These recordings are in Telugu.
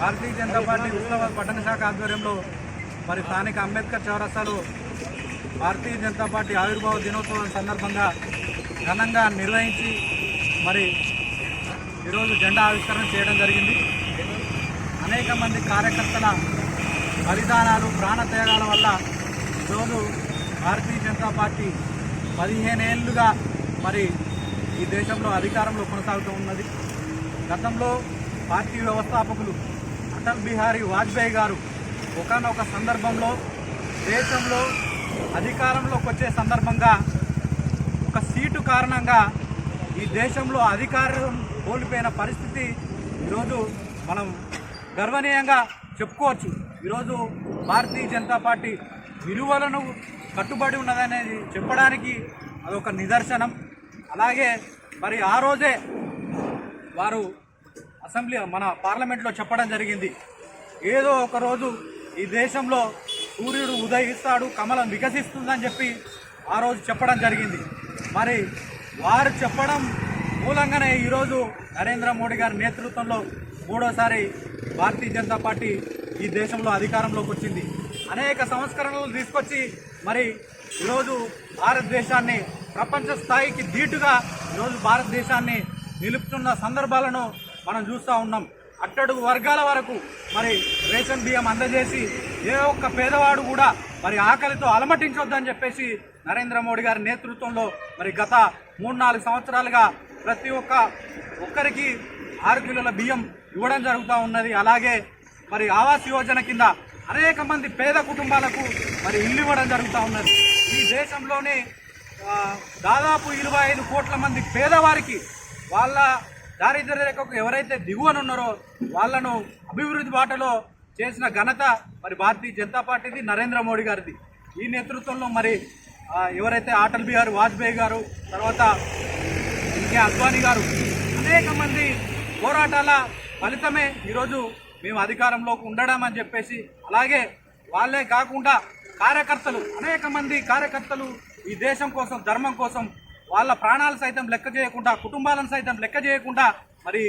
భారతీయ జనతా పార్టీ హుస్నాబాద్ పట్టణ శాఖ ఆధ్వర్యంలో మరి స్థానిక అంబేద్కర్ చౌరస్తాలో భారతీయ జనతా పార్టీ ఆవిర్భావ దినోత్సవం సందర్భంగా ఘనంగా నిర్వహించి మరి ఈరోజు జెండా ఆవిష్కరణ చేయడం జరిగింది. అనేక మంది కార్యకర్తల బలిదానాలు ప్రాణత్యాగాల వల్ల ఈరోజు భారతీయ జనతా పార్టీ పదిహేనేళ్ళుగా మరి ఈ దేశంలో అధికారంలో కొనసాగుతూ ఉన్నది. గతంలో పార్టీ వ్యవస్థాపకులు అటల్ బిహారీ వాజ్పేయి గారు ఒకనొక సందర్భంలో దేశంలో అధికారంలోకి వచ్చే సందర్భంగా ఒక సీటు కారణంగా ఈ దేశంలో అధికారం కోల్పోయిన పరిస్థితి ఈరోజు మనం గర్వనీయంగా చెప్పుకోవచ్చు. ఈరోజు భారతీయ జనతా పార్టీ విలువలను కట్టుబడి ఉన్నదనేది చెప్పడానికి అదొక నిదర్శనం. అలాగే మరి ఆ రోజే వారు అసెంబ్లీ మన పార్లమెంట్లో చెప్పడం జరిగింది. ఏదో ఒకరోజు ఈ దేశంలో సూర్యుడు ఉదయిస్తాడు కమలం వికసిస్తుందని చెప్పి ఆ రోజు చెప్పడం జరిగింది. మరి వారు చెప్పడం మూలంగానే ఈరోజు నరేంద్ర మోడీ గారి నేతృత్వంలో మూడోసారి భారతీయ జనతా పార్టీ ఈ దేశంలో అధికారంలోకి వచ్చింది. అనేక సంస్కరణలు తీసుకొచ్చి మరి ఈరోజు భారతదేశాన్ని ప్రపంచ స్థాయికి ధీటుగా ఈరోజు భారతదేశాన్ని నిలుపుతున్న సందర్భాలను మనం చూస్తూ ఉన్నాం. అట్టడుగు వర్గాల వరకు మరి రేషన్ బియ్యం అందజేసి ఏ ఒక్క పేదవాడు కూడా మరి ఆకలితో అలమటించొద్దని చెప్పేసి నరేంద్ర మోడీ గారి నేతృత్వంలో మరి గత మూడు నాలుగు సంవత్సరాలుగా ప్రతి ఒక్క ఒక్కరికి ఆరు కిలోల బియ్యం ఇవ్వడం జరుగుతూ ఉన్నది. అలాగే మరి ఆవాస్ యోజన కింద అనేక మంది పేద కుటుంబాలకు మరి ఇల్లు ఇవ్వడం జరుగుతూ ఉన్నది. ఈ దేశంలోనే దాదాపు ఇరవై ఐదు కోట్ల మంది పేదవారికి వాళ్ళ దారిద్ర్య రేఖకు ఎవరైతే దిగువన ఉన్నారో వాళ్ళను అభివృద్ధి బాటలో చేసిన ఘనత మరి భారతీయ జనతా పార్టీది నరేంద్ర మోడీ గారిది. ఈ నేతృత్వంలో మరి ఎవరైతే అటల్ బిహారీ వాజ్పేయి గారు తర్వాత ఇంకే అద్వానీ గారు అనేక మంది పోరాటాల ఫలితమే ఈరోజు మేము అధికారంలోకి ఉండడం అని చెప్పేసి అలాగే వాళ్ళే కాకుండా కార్యకర్తలు అనేక మంది కార్యకర్తలు ఈ దేశం కోసం ధర్మం కోసం వాళ్ళ ప్రాణాలు సైతం లెక్క చేయకుండా కుటుంబాలను సైతం లెక్క చేయకుండా మరి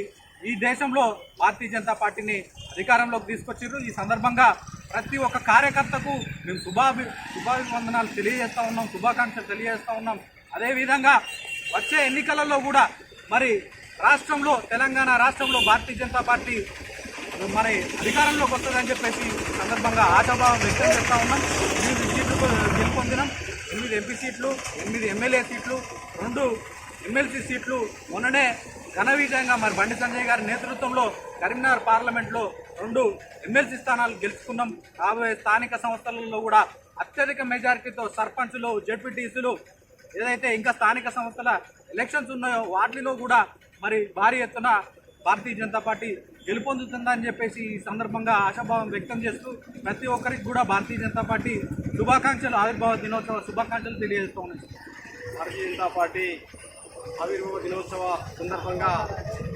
ఈ దేశంలో భారతీయ జనతా పార్టీని అధికారంలోకి తీసుకొచ్చారు ఈ సందర్భంగా ప్రతి ఒక్క కార్యకర్తకు మేము శుభాభి శుభాభివందనాలు తెలియజేస్తూ ఉన్నాం శుభాకాంక్షలు తెలియజేస్తూ ఉన్నాం. అదేవిధంగా వచ్చే ఎన్నికలలో కూడా మరి రాష్ట్రంలో తెలంగాణ రాష్ట్రంలో భారతీయ జనతా పార్టీ మరి అధికారంలోకి వస్తుందని చెప్పేసి సందర్భంగా ఆశాభావం వ్యక్తం చేస్తూ ఉన్నాం. ఎనిమిది సీట్లు గెలుపొందినాం. ఎనిమిది ఎంపీ సీట్లు ఎనిమిది ఎమ్మెల్యే సీట్లు రెండు ఎమ్మెల్సీ సీట్లు మొన్ననే ఘన విజయంగా మరి బండి సంజయ్ గారి నేతృత్వంలో కరీంనగర్ పార్లమెంట్లో రెండు ఎమ్మెల్సీ స్థానాలు గెలుచుకున్నాం. రాబోయే స్థానిక సంస్థలలో కూడా అత్యధిక మెజారిటీతో సర్పంచులు జడ్పీటీసీలు ఏదైతే ఇంకా స్థానిక సంస్థల ఎలక్షన్స్ ఉన్నాయో వాటిలో కూడా మరి భారీ ఎత్తున భారతీయ జనతా పార్టీ గెలుపొందుతుందని చెప్పేసి ఈ సందర్భంగా ఆశాభావం వ్యక్తం చేస్తూ ప్రతి ఒక్కరికి కూడా భారతీయ జనతా పార్టీ శుభాకాంక్షలు ఆవిర్భావ దినోత్సవ శుభాకాంక్షలు తెలియజేస్తూ ఉన్నాయి భారతీయ జనతా పార్టీ ఆవిర్భావ దినోత్సవ సందర్భంగా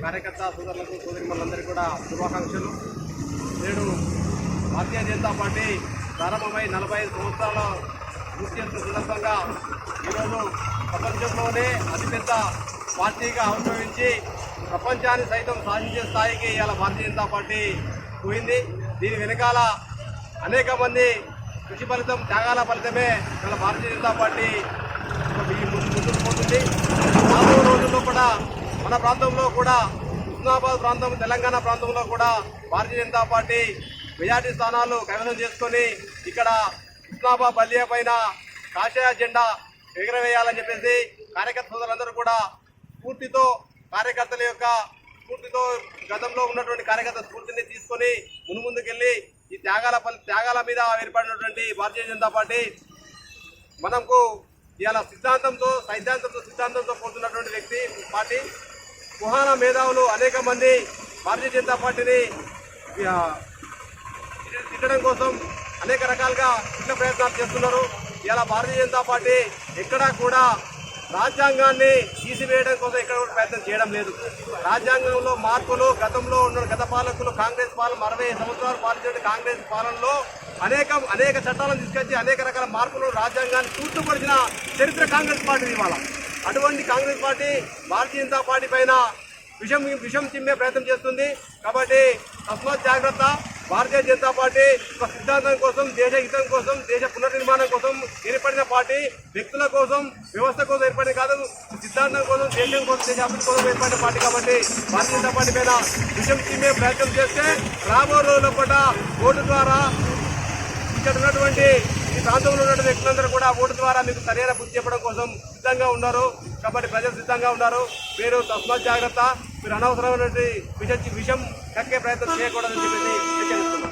కార్యకర్త సోదరులకు సోదరిమణులందరికీ కూడా శుభాకాంక్షలు. నేడు భారతీయ జనతా పార్టీ ప్రారంభమై నలభై ఐదు సంవత్సరాల పూర్తి చేస్తున్న సందర్భంగా ఈరోజు ప్రపంచంలోనే అతిపెద్ద పార్టీగా ఆవిర్భవించి ప్రపంచాన్ని సైతం సాధించే స్థాయికి ఇవాళ భారతీయ జనతా పార్టీ పోయింది. దీని వెనకాల అనేక మంది కృషి ఫలితం త్యాగాల ఫలితమే ఇవాళ భారతీయ జనతా పార్టీ ఈ రాబోయే రోజుల్లో కూడా మన ప్రాంతంలో కూడా హుస్నాబాద్ ప్రాంతం తెలంగాణ ప్రాంతంలో కూడా భారతీయ జనతా పార్టీ మెజార్టీ స్థానాలు కైవసం చేసుకొని ఇక్కడ హుస్నాబాద్ బల్లియా పైన కాషాయ జెండా ఎగురవేయాలని చెప్పేసి కార్యకర్త సోదరులందరూ కూడా స్ఫూర్తితో కార్యకర్తల యొక్క స్ఫూర్తితో గతంలో ఉన్నటువంటి కార్యకర్త స్ఫూర్తిని తీసుకొని మునుముందుకెళ్ళి ఈ త్యాగాల త్యాగాల మీద ఏర్పడినటువంటి భారతీయ జనతా పార్టీ. మనకు ఇవాళ సిద్ధాంతంతో సైద్ధాంతంతో సిద్ధాంతంతో పోతున్నటువంటి వ్యక్తి పార్టీ. కుహాన మేధావులు అనేక మంది భారతీయ జనతా పార్టీని తిట్టడం కోసం అనేక రకాలుగా ఇట్ల ప్రయత్నాలు చేస్తున్నారు. ఇలా భారతీయ జనతా పార్టీ ఎక్కడా కూడా రాజ్యాంగాన్ని తీసివేయడం కోసం ఎక్కడ కూడా ప్రయత్నం చేయడం లేదు. రాజ్యాంగంలో మార్పులు గతంలో ఉన్న గత పాలకులు కాంగ్రెస్ పాలన అరవై సంవత్సరాలు పాలించిన కాంగ్రెస్ పాలనలో అనేక అనేక చట్టాలను తీసుకొచ్చి అనేక రకాల మార్పులు రాజ్యాంగాన్ని తూర్చుపరిచిన చరిత్ర కాంగ్రెస్ పార్టీ ఇవాళ. అటువంటి కాంగ్రెస్ పార్టీ భారతీయ జనతా పార్టీ పైన విషం విషం చిమ్మే ప్రయత్నం చేస్తుంది. కాబట్టి తస్మాత్ జాగ్రత్త. భారతీయ జనతా పార్టీ ఒక సిద్ధాంతం కోసం దేశ హితం కోసం దేశ పునర్నిర్మాణం కోసం ఏర్పడిన పార్టీ. వ్యక్తుల కోసం వ్యవస్థ కోసం ఏర్పడిన కాదు సిద్ధాంతం కోసం దేశం కోసం దేశ అభివృద్ధి కోసం ఏర్పడిన పార్టీ కాబట్టి భారతీయ జనతా పార్టీ పైన విషయం తినే ప్రయత్నం చేస్తే రాబో రోజుల పూట ఓటు ద్వారా ఇక్కడ ఉన్నటువంటి ఈ ప్రాంతంలో ఉన్నటువంటి వ్యక్తులందరూ కూడా ఓటు ద్వారా మీకు సరైన బుద్ధి చెప్పడం కోసం సిద్ధంగా ఉన్నారు. కాబట్టి ప్రజలు సిద్ధంగా ఉన్నారు. మీరు తస్మాత్ జాగ్రత్త. మీరు అనవసరమైనటువంటి విషం విషం కక్కే ప్రయత్నం చేయకూడదని చెప్పేసి హెచ్చరిస్తున్నారు